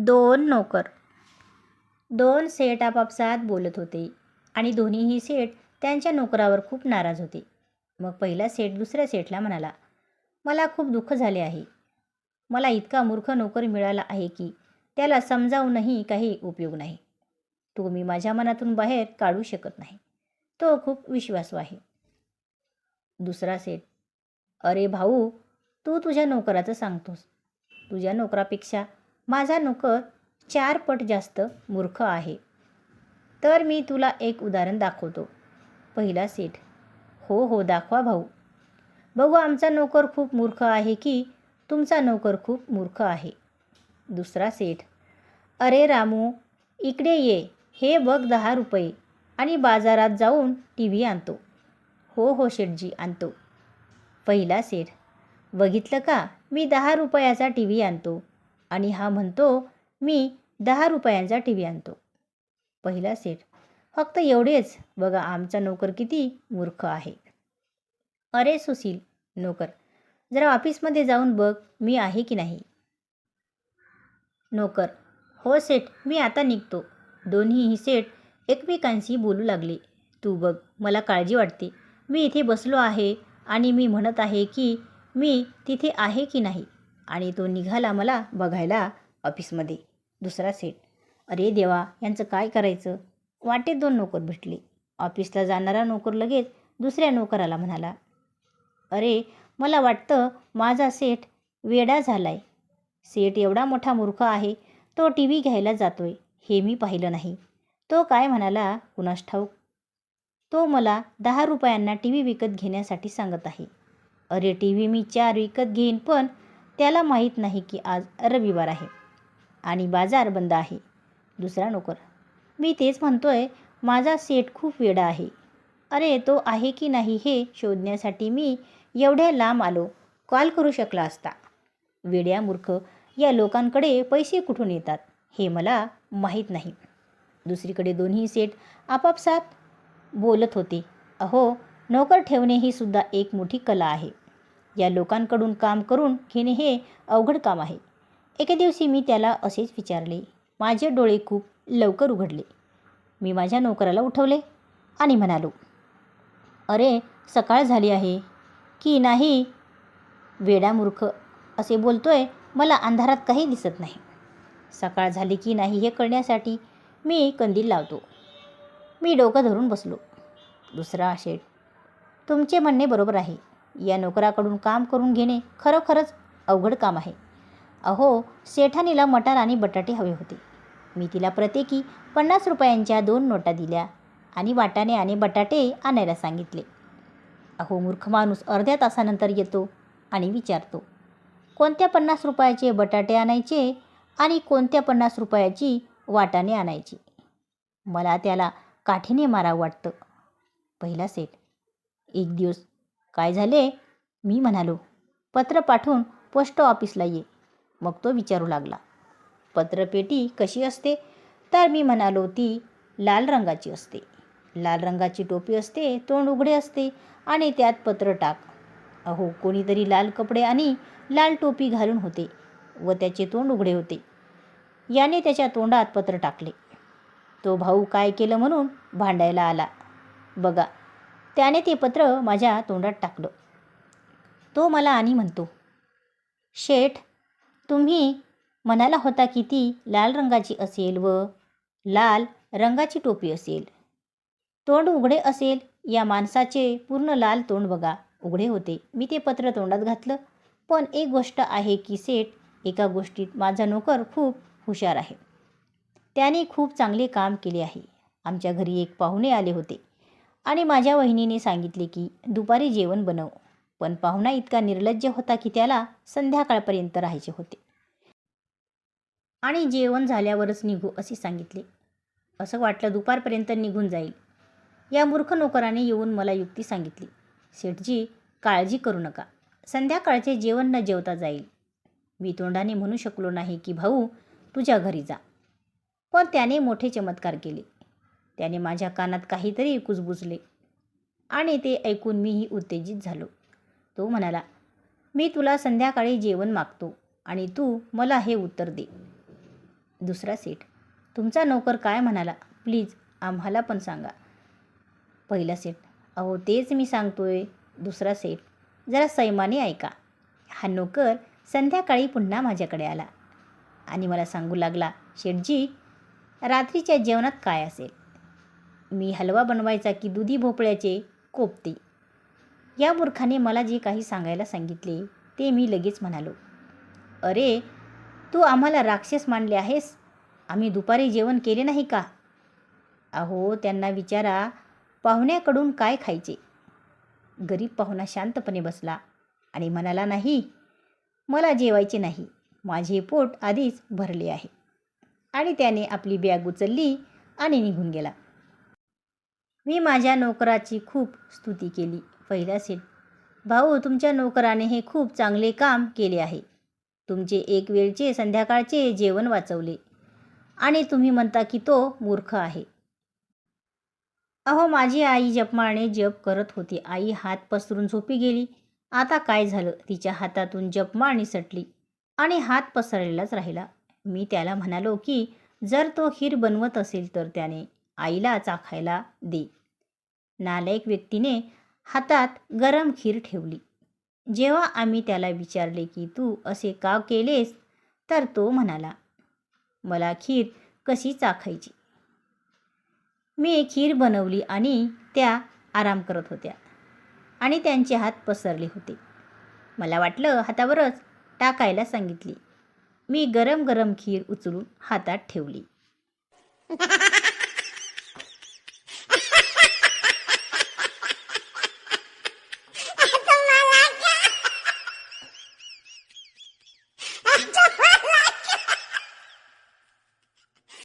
दोन नोकर. दोन सेठ आपापसात बोलत होते आणि दोन्हीही सेठ त्यांच्या नोकरावर खूप नाराज होते. मग पहिला सेठ दुसऱ्या सेठला म्हणाला मला खूप दुःख झाले आहे. मला इतका मूर्ख नोकर मिळाला आहे की त्याला समजावूनही काही उपयोग नाही. तो मी माझ्या मनातून बाहेर काढू शकत नाही. तो खूप विश्वासू आहे. दुसरा सेठ अरे भाऊ तू तुझ्या नोकराचं सांगतोस. तुझ्या नोकरापेक्षा माझा नोकर चार पट जास्त मूर्ख आहे. तर मी तुला एक उदाहरण दाखवतो. पहिला सेठ हो हो दाखवा भाऊ. बघू आमचा नोकर खूप मूर्ख आहे की तुमचा नोकर खूप मूर्ख आहे. दुसरा सेठ अरे रामू इकडे ये हे बघ दहा रुपये आणि बाजारात जाऊन टी व्ही आणतो. हो हो शेठजी आणतो. पहिला सेठ बघितलं का? मी दहा रुपयाचा टी व्ही आणतो. आणि हा म्हणतो मी दहा रुपयांचा टी व्ही आणतो. पहिला सेठ फक्त एवढेच? बघा आमचा नोकर किती मूर्ख आहे. अरे सुशील नोकर जरा ऑफिसमध्ये जाऊन बघ मी आहे की नाही. नोकर हो सेठ मी आता निघतो. दोन्हीही सेठ एकमेकांशी बोलू लागले. तू बघ मला काळजी वाटते. मी इथे बसलो आहे आणि मी म्हणत आहे की मी तिथे आहे की नाही. आणि तो निघाला मला बघायला ऑफिसमध्ये. दुसरा सेट. अरे देवा यांचं काय करायचं? वाटेत दोन नोकर भेटले ऑफिसला जाणारा नोकर लगेच दुसऱ्या नोकराला म्हणाला अरे मला वाटतं माझा सेठ वेडा झालाय. सेठ एवढा मोठा मूर्ख आहे तो टी व्ही घ्यायला जातोय. हे मी पाहिलं नाही. तो काय म्हणाला कुणास ठाऊक? तो मला दहा रुपयांना टी व्ही विकत घेण्यासाठी सांगत आहे. अरे टी व्ही मी चार विकत घेईन पण त्याला माहीत नाही की आज रविवार आहे आणि बाजार बंद आहे. दुसरा नोकर मी तेच म्हणतोय माझा सेट खूप वेडा आहे. अरे तो आहे की नाही हे शोधण्यासाठी मी एवढ्या लांब आलो. कॉल करू शकला असता. वेड्या मूर्ख या लोकांकडे पैसे कुठून येतात हे मला माहीत नाही. दुसरीकडे दोन्ही सेट आपापसात बोलत होते. अहो नोकर ठेवणे ही सुद्धा एक मोठी कला आहे. या लोकांकडून काम करून घेणे हे अवघड काम आहे. एके दिवशी मी त्याला असेच विचारले माझे डोळे खूप लवकर उघडले. मी माझ्या नोकराला उठवले आणि म्हणालो अरे सकाळ झाली आहे. की नाही? वेडा मूर्ख असे बोलतोय मला अंधारात काही दिसत नाही. सकाळ झाली की नाही हे कळण्यासाठी मी कंदील लावतो. मी डोकं धरून बसलो. दुसरा शेठ तुमचे म्हणणे बरोबर आहे. या नोकराकडून काम करून घेणे खरोखरच अवघड काम आहे. अहो सेठानीला मटार आणि बटाटे हवे होते. मी तिला प्रत्येकी पन्नास रुपयांच्या दोन नोटा दिल्या आणि वाटाणे आणि बटाटे आणायला सांगितले. अहो मूर्ख माणूस अर्ध्या तासानंतर येतो आणि विचारतो कोणत्या पन्नास रुपयाचे बटाटे आणायचे आणि कोणत्या पन्नास रुपयाची वाटाणे आणायची? मला त्याला काठीने मारावं वाटतं. पहिला सेट एक दिवस काय झाले? मी म्हणालो पत्र पाठवून पोस्ट ऑफिसला ये. मग तो विचारू लागला पत्रपेटी कशी असते? तर मी म्हणालो ती लाल रंगाची असते. लाल रंगाची टोपी असते तोंड उघडे असते आणि त्यात पत्र टाक. अहो कोणीतरी लाल कपडे आणि लाल टोपी घालून होते व त्याचे तोंड उघडे होते. याने त्याच्या तोंडात पत्र टाकले. तो भाऊ काय केलं म्हणून भांडायला आला. बघा त्याने ते पत्र माझ्या तोंडात टाकलं. तो मला आणि म्हणतो शेठ तुम्ही म्हणाला होता की ती लाल रंगाची असेल व लाल रंगाची टोपी असेल. तोंड उघडे असेल या माणसाचे पूर्ण लाल तोंड बघा उघडे होते. मी ते पत्र तोंडात घातलं. पण एक गोष्ट आहे की सेठ एका गोष्टीत माझा नोकर खूप हुशार आहे. त्याने खूप चांगले काम केले आहे. आमच्या घरी एक पाहुणे आले होते. आणि माझ्या वहिनीने सांगितले की दुपारी जेवण बनव. पण पाहुणा इतका निर्लज्ज होता की त्याला संध्याकाळपर्यंत राहायचे होते. आणि जेवण झाल्यावरच निघू असे सांगितले. असं वाटलं दुपारपर्यंत निघून जाईल. या मूर्ख नोकराने येऊन मला युक्ती सांगितली. शेठजी काळजी करू नका. संध्याकाळचे जेवण न जेवता जाईल. मी तोंडाने म्हणू शकलो नाही की भाऊ तुझ्या घरी जा. पण त्याने मोठे चमत्कार केले. त्याने माझ्या कानात काहीतरी कुजबुजले आणि ते ऐकून मीही उत्तेजित झालो. तो म्हणाला मी तुला संध्याकाळी जेवण मागतो आणि तू मला हे उत्तर दे. दुसरा सेठ तुमचा नोकर काय म्हणाला? प्लीज आम्हाला पण सांगा. पहिला सेठ अहो तेच मी सांगतोय. दुसरा सेठ जरा सैमाने ऐका. हा नोकर संध्याकाळी पुन्हा माझ्याकडे आला आणि मला सांगू लागला शेठजी रात्रीच्या जेवणात काय असेल? मी हलवा बनवायचा की दुधी भोपळ्याचे कोपते? या मूर्खाने मला जे काही सांगायला सांगितले ते मी लगेच म्हणालो. अरे तू आम्हाला राक्षस मानले आहेस? आम्ही दुपारी जेवण केले नाही का? अहो त्यांना विचारा पाहुण्याकडून काय खायचे? गरीब पाहुणा शांतपणे बसला आणि म्हणाला नाही मला जेवायचे नाही. माझे पोट आधीच भरले आहे. आणि त्याने आपली बॅग उचलली आणि निघून गेला. मी माझ्या नोकराची खूप स्तुती केली. पहिला सेठ भाऊ तुमच्या नोकराने हे खूप चांगले काम केले आहे. तुमचे एक वेळचे संध्याकाळचे जेवण वाचवले. आणि तुम्ही म्हणता की तो मूर्ख आहे. अहो माझी आई जपमाळने जप करत होती. आई हात पसरून झोपी गेली. आता काय झालं? तिच्या हातातून जपमाळ निसटली आणि हात पसरलेलाच राहिला. मी त्याला म्हणालो की जर तो खीर बनवत असेल तर त्याने आईला चाखायला दे. नालायक व्यक्तीने हातात गरम खीर ठेवली. जेव्हा आम्ही त्याला विचारले की तू असे का केलेस? तर तो म्हणाला मला खीर कशी चाखायची? मी खीर बनवली आणि त्या आराम करत होत्या आणि त्यांचे हात पसरले होते. मला वाटलं हातावरच टाकायला सांगितली. मी गरम गरम खीर उचलून हातात ठेवली.